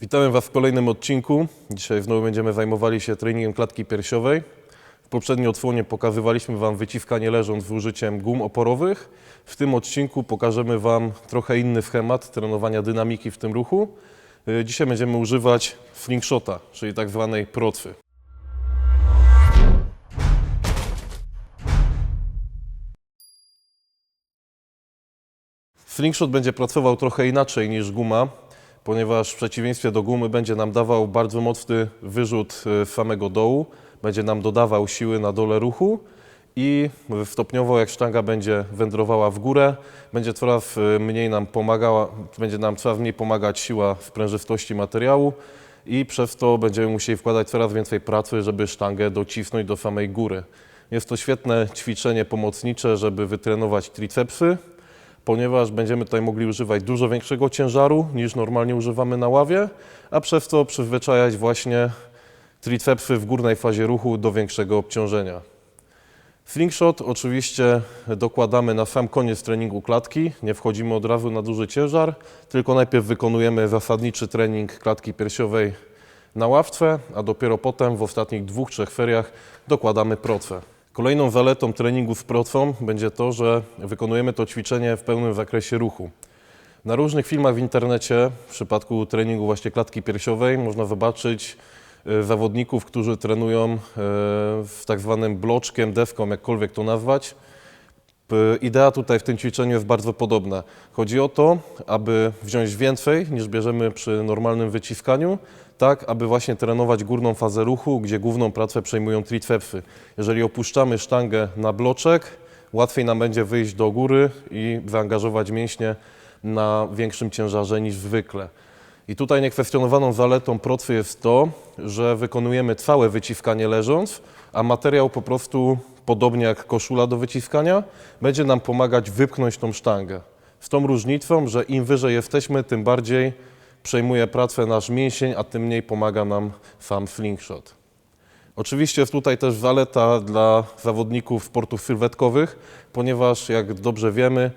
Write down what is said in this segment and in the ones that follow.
Witamy Was w kolejnym odcinku. Dzisiaj znowu będziemy zajmowali się treningiem klatki piersiowej. W poprzedniej odsłonie pokazywaliśmy Wam wyciskanie leżąc z użyciem gum oporowych. W tym odcinku pokażemy Wam trochę inny schemat trenowania dynamiki w tym ruchu. Y, Dzisiaj będziemy używać slingshota, czyli tak zwanej procwy. Slingshot będzie pracował trochę inaczej niż guma, ponieważ w przeciwieństwie do gumy będzie nam dawał bardzo mocny wyrzut e, samego dołu, będzie nam dodawał siły na dole ruchu i stopniowo jak sztanga będzie wędrowała w górę, będzie coraz e, mniej nam pomagała, będzie nam coraz mniej pomagać siła sprężystości materiału i przez to będziemy musieli wkładać coraz więcej pracy, żeby sztangę docisnąć do samej góry. Jest to świetne ćwiczenie pomocnicze, żeby wytrenować tricepsy, ponieważ będziemy tutaj mogli używać dużo większego ciężaru niż normalnie używamy na ławie, a przez to przyzwyczajać właśnie tricepsy w górnej fazie ruchu do większego obciążenia. Slingshot oczywiście dokładamy na sam koniec treningu klatki, nie wchodzimy od razu na duży ciężar, tylko najpierw wykonujemy zasadniczy trening klatki piersiowej na ławce, a dopiero potem w ostatnich dwóch, trzech feriach dokładamy procę. Kolejną zaletą treningu z procą będzie to, że wykonujemy to ćwiczenie w pełnym zakresie ruchu. Na różnych filmach w internecie, w przypadku treningu właśnie klatki piersiowej, można zobaczyć e, zawodników, którzy trenują e, w tak zwanym bloczkiem, deską, jakkolwiek to nazwać. P- Idea tutaj w tym ćwiczeniu jest bardzo podobna. Chodzi o to, aby wziąć więcej niż bierzemy przy normalnym wyciskaniu, tak aby właśnie trenować górną fazę ruchu, gdzie główną pracę przejmują tricepsy. Jeżeli opuszczamy sztangę na bloczek, łatwiej nam będzie wyjść do góry i zaangażować mięśnie na większym ciężarze niż zwykle. I tutaj niekwestionowaną zaletą procy jest to, że wykonujemy całe wyciskanie leżąc, a materiał po prostu, podobnie jak koszula do wyciskania, będzie nam pomagać wypchnąć tą sztangę. Z tą różnicą, że im wyżej jesteśmy, tym bardziej przejmuje pracę nasz mięsień, a tym mniej pomaga nam sam slingshot. Oczywiście jest tutaj też zaleta dla zawodników sportów sylwetkowych, ponieważ jak dobrze wiemy,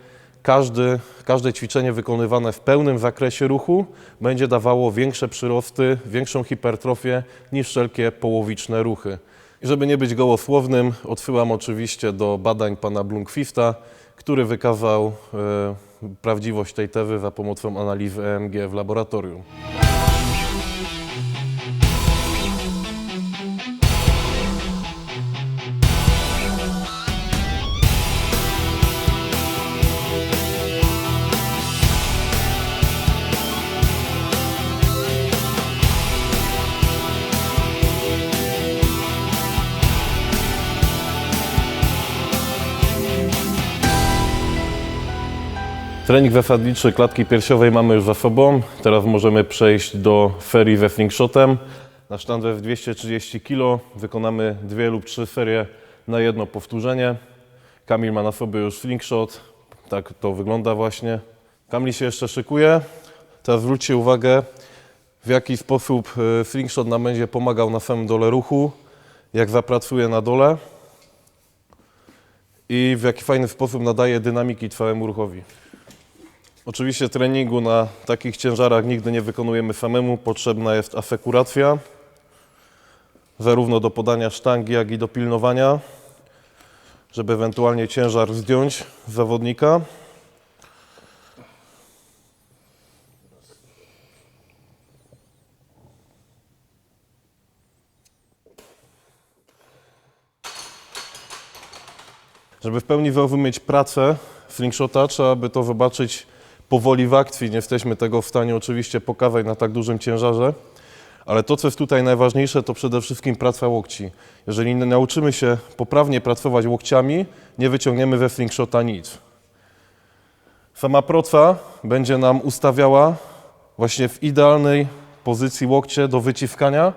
każdy, każde ćwiczenie wykonywane w pełnym zakresie ruchu będzie dawało większe przyrosty, większą hipertrofię niż wszelkie połowiczne ruchy. I żeby nie być gołosłownym, odsyłam oczywiście do badań pana Blomqvista, który wykazał e, prawdziwość tej tezy za pomocą analizy EMG w laboratorium. Trening zasadniczy klatki piersiowej mamy już za sobą. Teraz możemy przejść do ferii ze slingshotem. Na sztandze w 230 kg wykonamy dwie lub trzy ferie na jedno powtórzenie. Kamil ma na sobie już slingshot. Tak to wygląda właśnie. Kamil się jeszcze szykuje. Teraz zwróćcie uwagę, w jaki sposób e, slingshot nam będzie pomagał na samym dole ruchu, jak zapracuje na dole i w jaki fajny sposób nadaje dynamiki całemu ruchowi. Oczywiście treningu na takich ciężarach nigdy nie wykonujemy samemu. Potrzebna jest asekuracja, zarówno do podania sztangi, jak i do pilnowania, żeby ewentualnie ciężar zdjąć z zawodnika. Żeby w pełni zrozumieć pracę slingshota, trzeba by to zobaczyć powoli w akcji. Nie jesteśmy tego w stanie oczywiście pokazać na tak dużym ciężarze, ale to, co jest tutaj najważniejsze, to przede wszystkim praca łokci. Jeżeli nauczymy się poprawnie pracować łokciami, nie wyciągniemy ze slingshota nic. Sama proca będzie nam ustawiała właśnie w idealnej pozycji łokcie do wyciskania,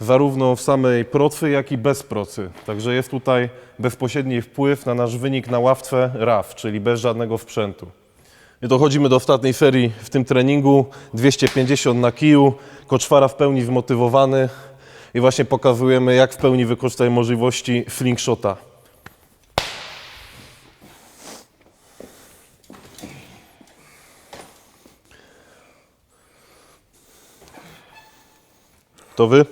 zarówno w samej procy, jak i bez procy. Także jest tutaj bezpośredni wpływ na nasz wynik na ławce RAF, czyli bez żadnego sprzętu. Dochodzimy do ostatniej serii w tym treningu. 250 na kiju, koczwara w pełni zmotywowany i właśnie pokazujemy, jak w pełni wykorzystać możliwości slingshota. To wy?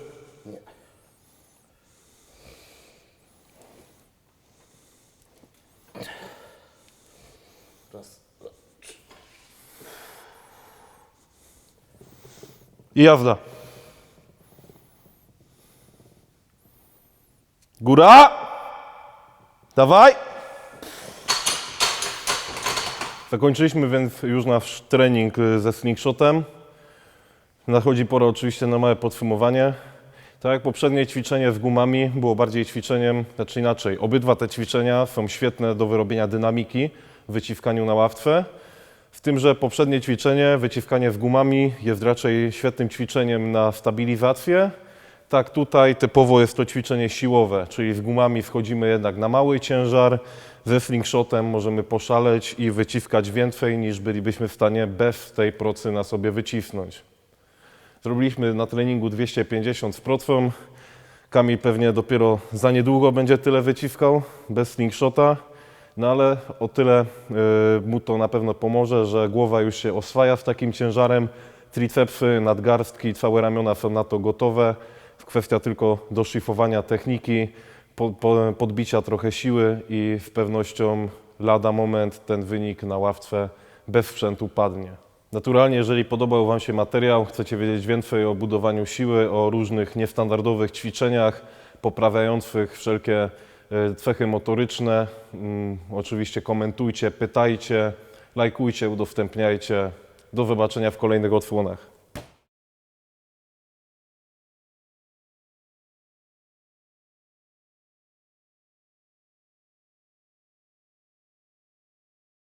I jazda. Góra! Dawaj! Zakończyliśmy więc już nasz trening ze slingshotem. Nadchodzi pora oczywiście na małe podsumowanie. Tak jak poprzednie ćwiczenie z gumami było bardziej ćwiczeniem, znaczy inaczej. Obydwa te ćwiczenia są świetne do wyrobienia dynamiki w wyciskaniu na ławce. Z tym, że poprzednie ćwiczenie, wyciskanie z gumami, jest raczej świetnym ćwiczeniem na stabilizację. Tak, tutaj typowo jest to ćwiczenie siłowe, czyli z gumami wchodzimy jednak na mały ciężar, ze slingshotem możemy poszaleć i wyciskać więcej niż bylibyśmy w stanie bez tej procy na sobie wycisnąć. Zrobiliśmy na treningu 250 z procą. Kamil pewnie dopiero za niedługo będzie tyle wyciskał bez slingshota. No ale o tyle y, mu to na pewno pomoże, że głowa już się oswaja z takim ciężarem. Tricepsy, nadgarstki, całe ramiona są na to gotowe. Kwestia tylko doszlifowania techniki, po, po, podbicia trochę siły i z pewnością lada moment ten wynik na ławce bez sprzętu padnie. Naturalnie, jeżeli podobał Wam się materiał, chcecie wiedzieć więcej o budowaniu siły, o różnych niestandardowych ćwiczeniach poprawiających wszelkie cechy motoryczne, mm, oczywiście komentujcie, pytajcie, lajkujcie, udostępniajcie. Do zobaczenia w kolejnych odsłonach.